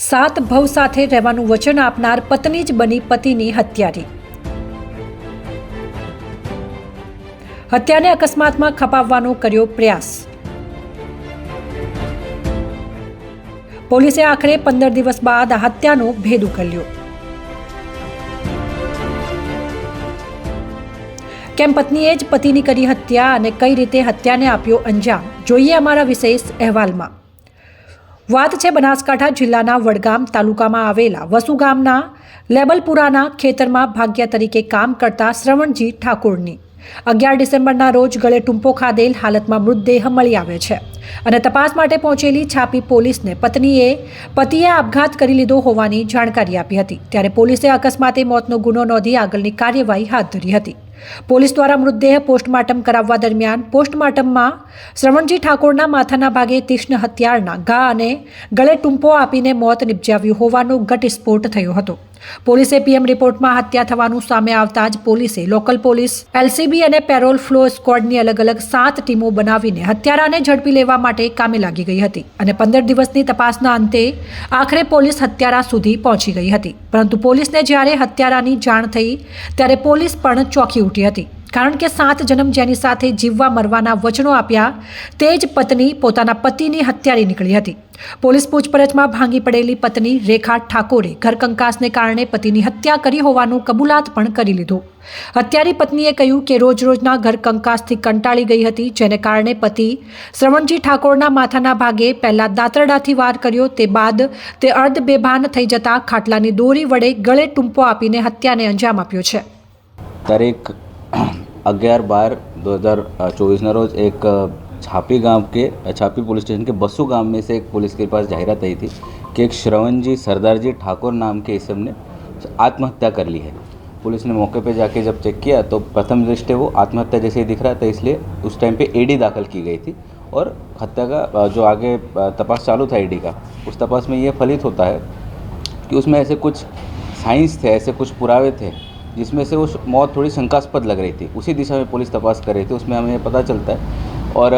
સાત ભવ સાથે રહેવાનું વચન આપનાર પત્ની જ બની પતિની હત્યારી. હત્યાને અકસ્માતમાં ખપાવવાનો કર્યો પ્રયાસ. પોલીસે આખરે પંદર દિવસ બાદ આ હત્યાનો ભેદ ઉકેલ્યો. કેમ પત્નીએ જ પતિની કરી હત્યા અને કઈ રીતે હત્યાને આપ્યો અંજામ? જોઈએ અમારા વિશેષ અહેવાલમાં. વાત છે બનાસકાંઠા જિલ્લાના વડગામ તાલુકામાં આવેલા વસુ ગામના લેબલપુરાના ખેતરમાં ભાગ્યા તરીકે કામ કરતા શ્રવણજી ઠાકોરની. અગિયાર ડિસેમ્બરના રોજ ગળે ટૂંપો ખાધેલ હાલતમાં મૃતદેહ મળી આવે છે અને તપાસ માટે પહોંચેલી છાપી પોલીસને પત્નીએ પતિએ આપઘાત કરી લીધો હોવાની જાણકારી આપી હતી. ત્યારે પોલીસે અકસ્માતે મોતનો ગુનો નોંધી આગળની કાર્યવાહી હાથ ધરી હતી. પોલીસ દ્વારા મૃતદેહ પોસ્ટમોર્ટમ કરાવવા દરમિયાન પોસ્ટમોર્ટમમાં શ્રવણજી ઠાકોરના માથાના ભાગે તીક્ષ્ણ હથિયારના ઘા અને ગળે ટૂંપો આપીને મોત નિપજાવ્યું હોવાનું ઘટસ્ફોટ થયો હતો. પોલીસે પીએમ રિપોર્ટમાં હત્યા થવાનું સામે આવતા જ પોલીસે લોકલ પોલીસ, એલસીબી અને પેરોલ ફ્લો સ્ક્વોડની અલગ અલગ સાત ટીમો બનાવીને હત્યારાને ઝડપી લેવા માટે કામે લાગી ગઈ હતી અને પંદર દિવસની તપાસના અંતે આખરે પોલીસ હત્યારા સુધી પહોંચી ગઈ હતી. પરંતુ પોલીસને જ્યારે હત્યારાની જાણ થઈ, ત્યારે પોલીસ પણ ચોંકી ઉઠી હતી. કારણ કે સાત જન્મ જેની સાથે જીવવા મરવાના વચનો આપ્યા, તે જ પત્ની પોતાના પતિની હત્યારી નીકળી હતી. પોલીસ પૂછપરછમાં ભાંગી પડેલી પત્ની રેખા ઠાકોરે ઘરકંકાસને કારણે પતિની હત્યા કરી હોવાનું કબૂલાત પણ કરી લીધું. હત્યારી પત્નીએ કહ્યું કે રોજ રોજના ઘરકંકાસથી કંટાળી ગઈ હતી, જેને કારણે પતિ શ્રવણજી ઠાકોરના માથાના ભાગે પહેલાં દાંતરડાથી વાર કર્યો, તે બાદ તે અર્ધ બેભાન થઈ જતા ખાટલાની દોરી વડે ગળે ટૂંપો આપીને હત્યાને અંજામ આપ્યો છે. દરેક अग्यारह बार 2024 ना रोज एक छापी गाँव के छापी पुलिस स्टेशन के बसु गाँव में से एक पुलिस के पास जाहिरात आई थी कि एक श्रवण जी सरदार जी ठाकुर नाम के इसम ने आत्महत्या कर ली है। पुलिस ने मौके पे जाके जब चेक किया तो प्रथम दृष्टि वो आत्महत्या जैसे ही दिख रहा था, इसलिए उस टाइम पे एडी दाखिल की गई थी और हत्या का जो आगे तपास चालू था ईडी का, उस तपास में ये फलित होता है कि उसमें ऐसे कुछ साइंस थे, ऐसे कुछ पुरावे थे जिसमें से उस मौत थोड़ी शंकास्पद लग रही थी। उसी दिशा में पुलिस तपास कर रही थी उसमें हमें पता चलता है। और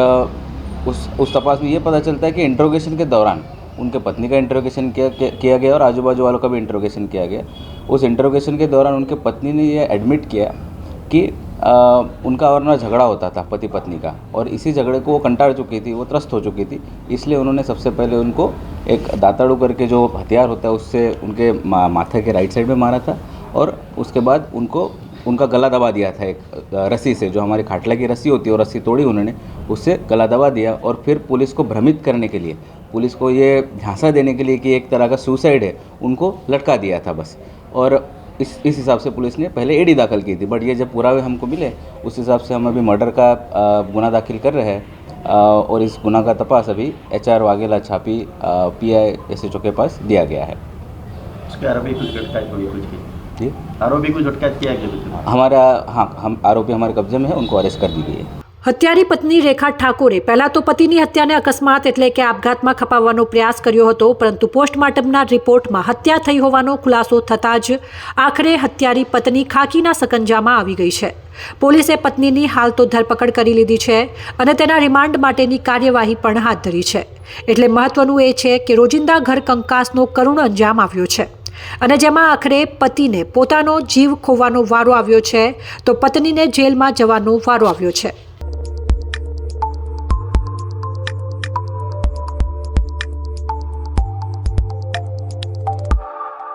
उस उस तपास में ये पता चलता है कि इंट्रोगेशन के दौरान उनके पत्नी का इंट्रोगेशन किया किया गया और आजू बाजू वालों का भी इंट्रोगेशन किया गया। उस इंट्रोगेशन के दौरान उनके पत्नी ने यह एडमिट किया कि अ, उनका और ना झगड़ा होता था पति पत्नी का और इसी झगड़े को वो कंटाड़ चुकी थी वो त्रस्त हो चुकी थी। इसलिए उन्होंने सबसे पहले उनको एक दाताड़ू करके जो हथियार होता है उससे उनके मा, माथे के राइट साइड में मारा था। और उसके बाद उनको, उनका गला दबा दिया था एक रस्सी से, जो हमारी खाटला की रस्सी होती है, वो रस्सी तोड़ी उन्होंने, उससे गला दबा दिया और फिर पुलिस को भ्रमित करने के लिए, पुलिस को ये झांसा देने के लिए कि एक तरह का सुसाइड है, उनको लटका दिया था बस। और इस इस हिसाब से पुलिस ने पहले एडी दाखिल की थी, बट ये जब पुरावे हमको मिले, उस हिसाब से हम अभी मर्डर का गुना दाखिल कर रहे हैं और इस गुना का तपास अभी H R Vaghela Chhapi P I S H O के पास दिया गया है। उसके आरोपी कुछ अटकायत हुई कुछ की? जी आरोपी कुछ अटकायत किया गया कुछ हमारा हाँ हम आरोपी हमारे कब्जे में है उनको अरेस्ट कर दी गई है હત્યારી પત્ની રેખા ઠાકોરે પહેલા તો પતિની હત્યાને અકસ્માત એટલે કે આપઘાતમાં ખપાવવાનો પ્રયાસ કર્યો હતો પરંતુ પોસ્ટમોર્ટમના રિપોર્ટમાં હત્યા થઈ હોવાનો ખુલાસો થતાં જ આખરે હત્યારી પત્ની ખાકીના સકંજામાં આવી ગઈ છે પોલીસે પત્નીની હાલ તો ધરપકડ કરી લીધી છે અને તેના રિમાન્ડ માટેની કાર્યવાહી પણ હાથ ધરી છે એટલે મહત્વનું એ છે કે રોજિંદા ઘર કંકાસનો કરુણ અંજામ આવ્યો છે અને જેમાં આખરે પતિને પોતાનો જીવ ખોવાનો વારો આવ્યો છે, તો પત્નીને જેલમાં જવાનો વારો આવ્યો છે.